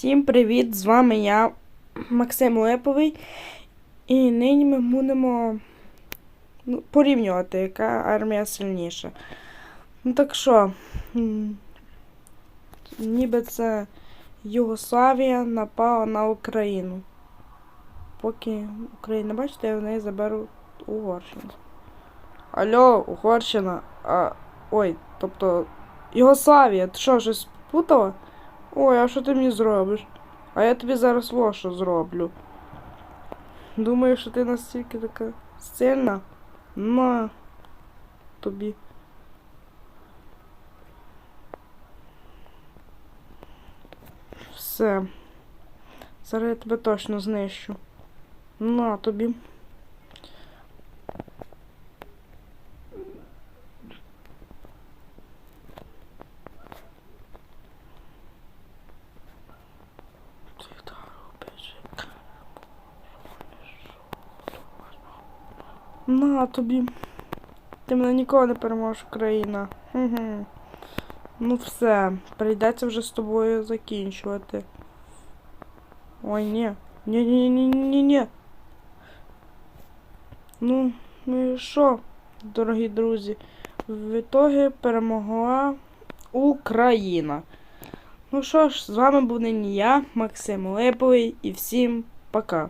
Всім привіт! З вами я, Максим Леповий. І нині ми будемо ну, порівнювати, яка армія сильніша. Ну так що, ніби це Югославія напала на Україну. Поки Україна, бачите, я в неї заберу Угорщину. Алло, Угорщина. А, ой, тобто Югославія, ти що, щось спутала? Ой, а що ти мені зробиш? А я тобі зараз що зроблю. Думаю, що ти настільки така сильна? На тобі. Все. Зараз я тебе точно знищу. На тобі. На тобі. Ти мене ніколи не переможеш, Україна. Угу. Ну все, прийдеться вже з тобою закінчувати. Ой, ні. Ні-ні-ні-ні-ні. Ну, ну і що, дорогі друзі? В ітогі перемогла Україна. Ну що ж, з вами був нині я, Максим Леповий, і всім пока.